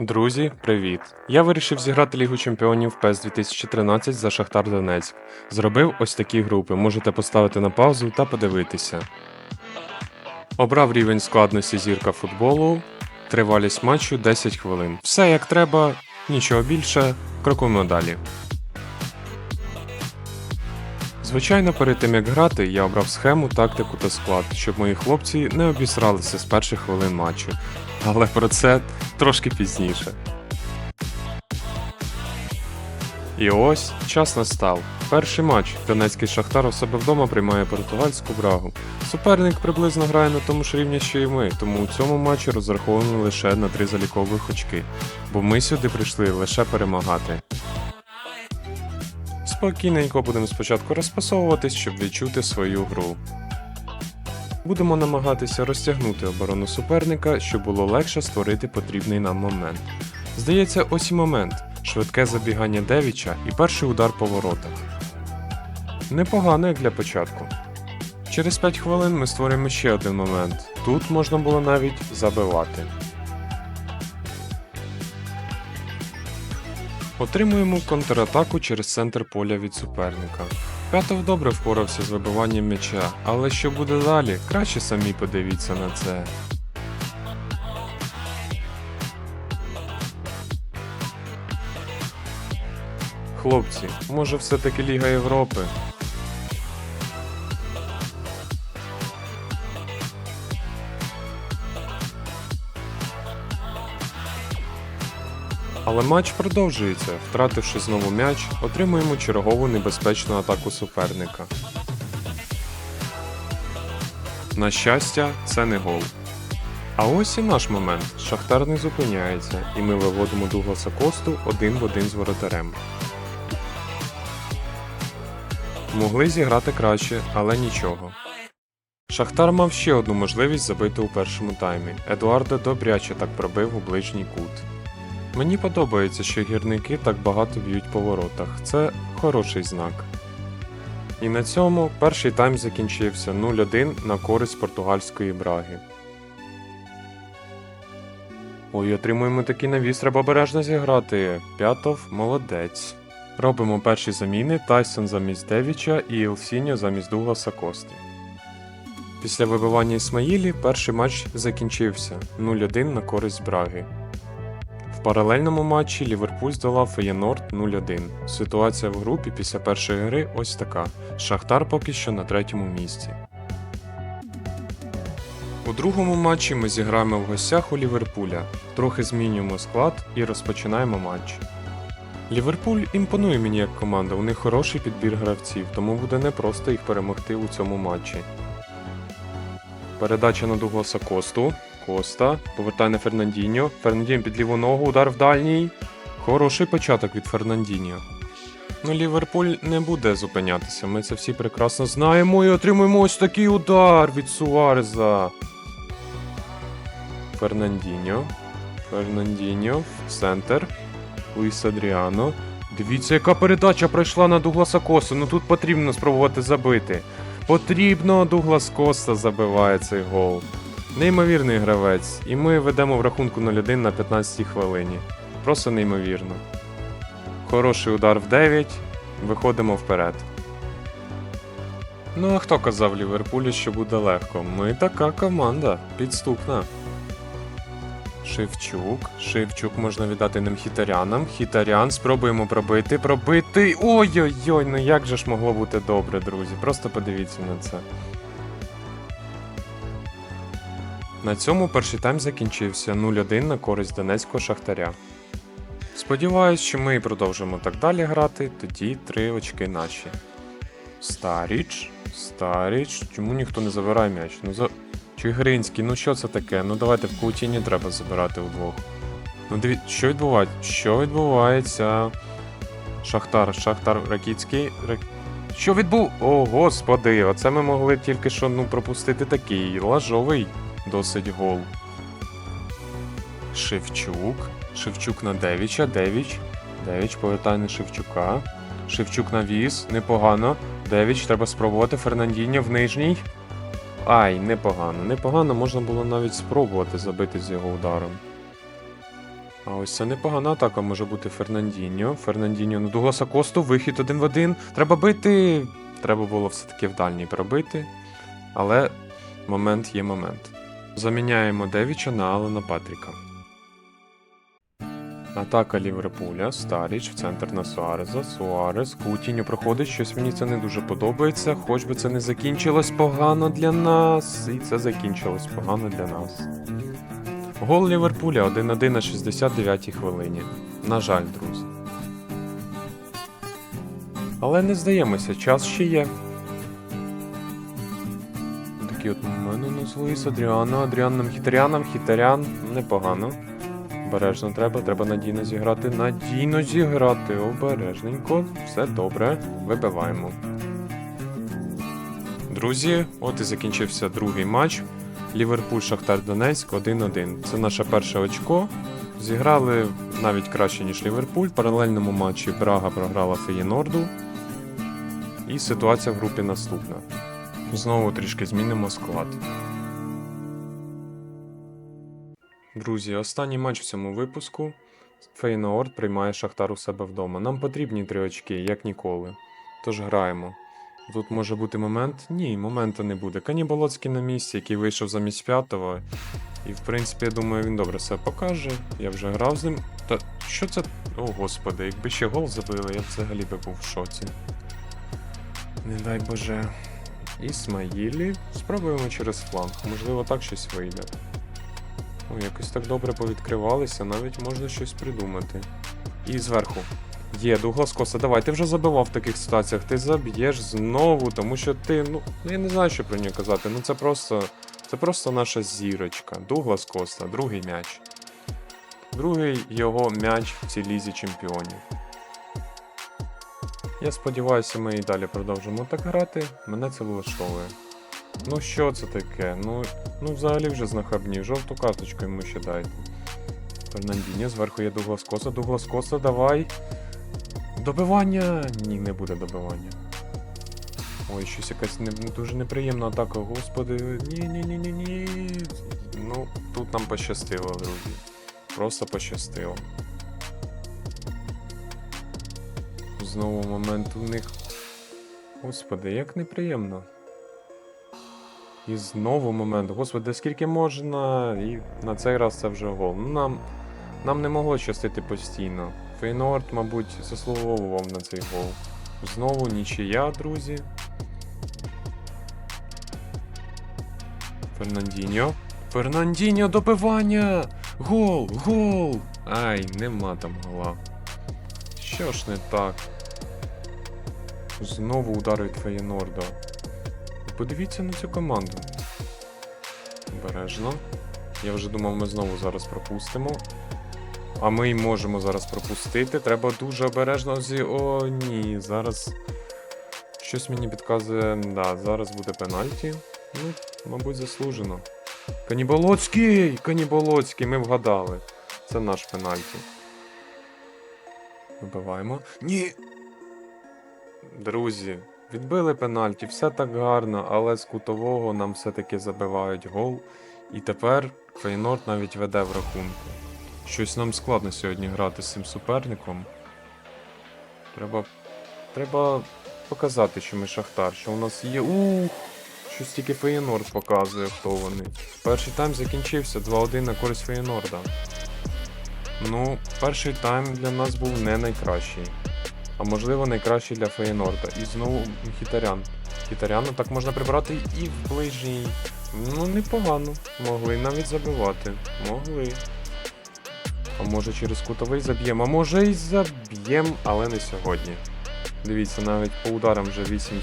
Друзі, привіт! Я вирішив зіграти Лігу Чемпіонів PES 2013 за Шахтар Донецьк. Зробив ось такі групи, можете поставити на паузу та подивитися. Обрав рівень складності зірка футболу, тривалість матчу 10 хвилин. Все як треба, нічого більше, крокуємо далі. Звичайно, перед тим як грати, я обрав схему, тактику та склад, щоб мої хлопці не обісралися з перших хвилин матчу. Але про це трошки пізніше. І ось час настав. Перший матч. Донецький Шахтар у себе вдома приймає португальську брагу. Суперник приблизно грає на тому ж рівні, що і ми, тому у цьому матчі розраховано лише на три залікових очки, бо ми сюди прийшли лише перемагати. Спокійненько будемо спочатку розпасовуватись, щоб відчути свою гру. Будемо намагатися розтягнути оборону суперника, щоб було легше створити потрібний нам момент. Здається, ось і момент швидке забігання Девіча і перший удар по воротах. Непогано як для початку. Через 5 хвилин ми створюємо ще один момент. Тут можна було навіть забивати. Отримуємо контратаку через центр поля від суперника. П'ятов добре впорався з вибиванням м'яча, але що буде далі, краще самі подивіться на це. Хлопці, може все-таки Ліга Європи? Але матч продовжується. Втративши знову м'яч, отримуємо чергову небезпечну атаку суперника. На щастя, це не гол. А ось і наш момент. Шахтар не зупиняється, і ми виводимо Дугласа Косту один в один з воротарем. Могли зіграти краще, але нічого. Шахтар мав ще одну можливість забити у першому таймі. Едуардо добряче так пробив у ближній кут. Мені подобається, що гірники так багато б'ють по воротах. Це хороший знак. І на цьому перший тайм закінчився 0-1 на користь португальської браги. Ой, отримуємо такий навіс, треба обережно зіграти. П'ятов молодець. Робимо перші заміни Тайсон замість Девіча і Елсіньо замість Дугласа Кости. Після вибивання Ісмаїлі перший матч закінчився 0-1 на користь Браги. Паралельному матчі Ліверпуль здолав Феєнорд 0-1. Ситуація в групі після першої гри ось така. Шахтар поки що на третьому місці. У другому матчі ми зіграємо в гостях у Ліверпуля. Трохи змінюємо склад і розпочинаємо матч. Ліверпуль імпонує мені як команда, у них хороший підбір гравців, тому буде непросто їх перемогти у цьому матчі. Передача на Дугласа Косту. Коста. Повертає на Фернандіньо. Фернандіньо під ліву ногу, удар в дальній. Хороший початок від Фернандіньо. Ну, Ліверпуль не буде зупинятися, ми це всі прекрасно знаємо і отримуємо ось такий удар від Суареза. Фернандіньо. Фернандіньо центр. Луїс Адріано. Дивіться, яка передача пройшла на Дугласа Коста. Ну тут потрібно спробувати забити. Потрібно, Дуглас Коста забиває цей гол. Неймовірний гравець, і ми ведемо в рахунку 0-1 на 15 хвилині. Просто неймовірно. Хороший удар в 9, виходимо вперед. Ну а хто казав Ліверпулю, що буде легко? Ми така команда, підступна. Шевчук. Шевчук можна віддати ним хітарянам. Хітарян, спробуємо пробити, пробити. Ой-ой-ой, ну як же ж могло бути добре, друзі. Просто подивіться на це. На цьому перший тайм закінчився 0-1 на користь донецького шахтаря. Сподіваюсь, що ми продовжимо так далі грати, тоді три очки наші. Старіч, Старіч. Чому ніхто не забирає м'яч? Ну за. Чигиринський, ну що це таке? Ну давайте в Каутіні треба забирати вдвох. Ну дивіться, що відбувається? Що відбувається? Шахтар, Шахтар Ракіцький. Рак... Що відбув? О, господи, оце ми могли тільки що ну, пропустити такий лажовий досить гол. Шевчук. Шевчук на Девіча. Девіч. Девіч повертає на Шевчука. Шевчук навіс. Непогано. Девіч, треба спробувати. Фернандіньо в нижній. Ай, непогано. Непогано можна було навіть спробувати забити з його ударом. А ось це непогана атака може бути Фернандіньо. Фернандіньо на Дугласа Косту, вихід один в один. Треба бити. Треба було все-таки в дальній пробити. Але момент є момент. Заміняємо Девіча на Алана Патріка. Атака Ліверпуля, Старіч в центр на Суареза, Суарес, Кутіньо проходить, щось мені це не дуже подобається, хоч би це не закінчилось погано для нас. І це закінчилось погано для нас. Гол Ліверпуля 1-1 на 69-й хвилині. На жаль, друзі. Але не здаємося, час ще є. Луїс Адріано, Адріан нам хітаряном, хітарян непогано. Обережно треба, треба надійно зіграти. Надійно зіграти. Обережненько. Все добре. Вибиваємо. Друзі, от і закінчився другий матч. Ліверпуль Шахтар Донецьк 1-1. Це наше перше очко. Зіграли навіть краще, ніж Ліверпуль. В паралельному матчі Брага програла Феєнорду. І ситуація в групі наступна. Знову трішки змінимо склад. Друзі, останній матч в цьому випуску. Фейноорд приймає Шахтар у себе вдома. Нам потрібні три очки, як ніколи. Тож граємо. Тут може бути момент? Ні, моменту не буде. Каніболоцький на місці, який вийшов замість п'ятого. І в принципі, я думаю, він добре себе покаже. Я вже грав з ним. Та що це. О господи, якби ще гол забили, я взагалі би був в шоці. Не дай Боже. Ісмаїлі. Спробуємо через фланг. Можливо, так щось вийде. О, якось так добре повідкривалися, навіть можна щось придумати. І зверху. Є, Дуглас Коса, давай, ти вже забивав в таких ситуаціях, ти заб'єш знову, тому що ти, ну, ну, я не знаю, що про нього казати. Ну це просто. Це просто наша зірочка. Дуглас Коста, другий м'яч. Другий його м'яч в цій лізі чемпіонів. Я сподіваюся, ми і далі продовжимо так грати. Мене це влаштовує. Ну що це таке? Ну, ну взагалі вже знахабнів. Жовту карточку йому ще дайте. Фернандіньо, зверху є Дуглас Коса. Дуглас Коса, давай. Добивання! Ні, не буде добивання. Ой, щось якась не, дуже неприємна атака, господи. Ні, ні, ні, ні, ні. Ну, тут нам пощастило, друзі. Просто пощастило. Знову момент у них. Господи, як неприємно. І знову момент. Господи, скільки можна. І на цей раз це вже гол. Ну, нам, нам не могло щастити постійно. Фейнорд, мабуть, заслуговував на цей гол. Знову нічия, друзі. Фернандіньо. Фернандіньо добивання! Гол! Гол! Ай, нема там гола. Що ж не так? Знову удар від Феєнорда. Подивіться на цю команду. Обережно. Я вже думав, ми знову зараз пропустимо. А ми й можемо зараз пропустити. Треба дуже обережно зі. О, ні, зараз. Щось мені підказує. Да, зараз буде пенальті. Ну, мабуть, заслужено. Каніболоцький! Каніболоцький, ми вгадали. Це наш пенальті. Вибиваємо. Ні. Друзі, відбили пенальті, все так гарно, але з кутового нам все-таки забивають гол. І тепер Фейнорд навіть веде в рахунку. Щось нам складно сьогодні грати з цим суперником. Треба. Треба показати, що ми Шахтар, що у нас є. Ух! Щось тільки Феєнорд показує, хто вони. Перший тайм закінчився 2-1 на користь Феєнорда. Ну, перший тайм для нас був не найкращий. А можливо найкращий для Феєнорда. І знову Хітарян. Хітаряна так можна прибрати і в ближній. Ну, непогано. Могли навіть забивати. Могли. А може через кутовий заб'ємо, а може і заб'ємо, але не сьогодні. Дивіться, навіть по ударам вже 8-7.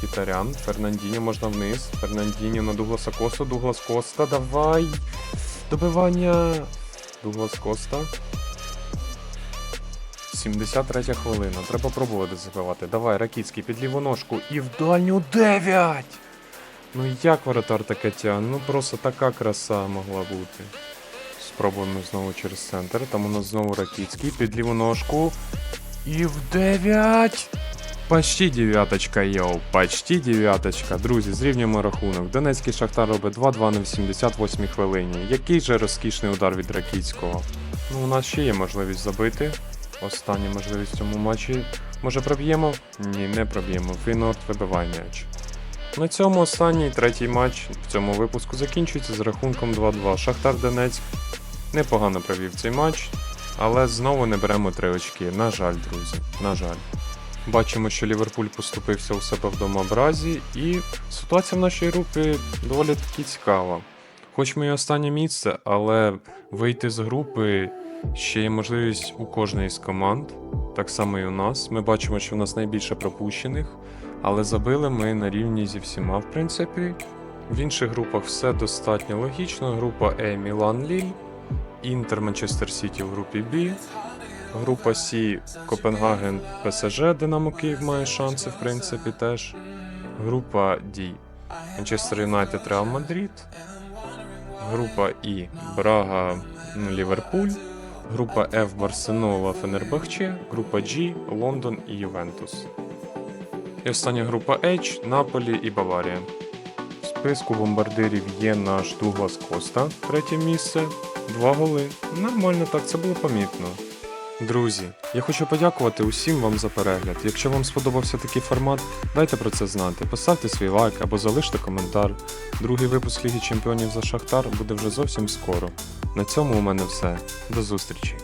Хітарян, Фернандіньо можна вниз. Фернандіньо на Дугласа Косту, Дуглас Коста, давай! Добивання! Дуглас Коста. 73 хвилина. Треба пробувати забивати. Давай, Ракіцький під ліву ножку і в дальню 9! Ну як воротар таке тягне? Ну просто така краса могла бути. Спробуємо знову через центр. Там у нас знову Ракіцький під ліву ножку. І в 9! Почти дев'яточка, йоу, почти дев'яточка. Друзі, зрівнюємо рахунок. Донецький Шахтар робить 2-2 на 88 хвилині. Який же розкішний удар від Ракіцького. Ну, у нас ще є можливість забити. Остання можливість в цьому матчі. Може проб'ємо? Ні, не проб'ємо. Фейнорд вибиває м'яч. На цьому останній третій матч в цьому випуску закінчується з рахунком 2-2. Шахтар Донецьк непогано провів цей матч, але знову не беремо три очки. На жаль, друзі, на жаль. Бачимо, що Ліверпуль поступився у себе вдома Бразі, і ситуація в нашій групі доволі таки цікава. Хоч ми і останнє місце, але вийти з групи ще є можливість у кожної з команд, так само і у нас. Ми бачимо, що в нас найбільше пропущених, але забили ми на рівні зі всіма, в принципі. В інших групах все достатньо логічно. Група Е Мілан Ліль, Інтер Манчестер Сіті в групі Б, група С Копенгаген ПСЖ, Динамо Київ має шанси, в принципі, теж. Група Д Манчестер Юнайтед Реал Мадрид. Група І Брага ну, Ліверпуль. Група F Барселона Фенербахче. Група G Лондон і Ювентус. І остання група H Наполі і Баварія. В списку бомбардирів є наш Дуглас Коста, третє місце, два голи. Нормально так, це було помітно. Друзі, я хочу подякувати усім вам за перегляд. Якщо вам сподобався такий формат, дайте про це знати. Поставте свій лайк або залиште коментар. Другий випуск Ліги Чемпіонів за Шахтар буде вже зовсім скоро. На цьому у мене все. До зустрічі!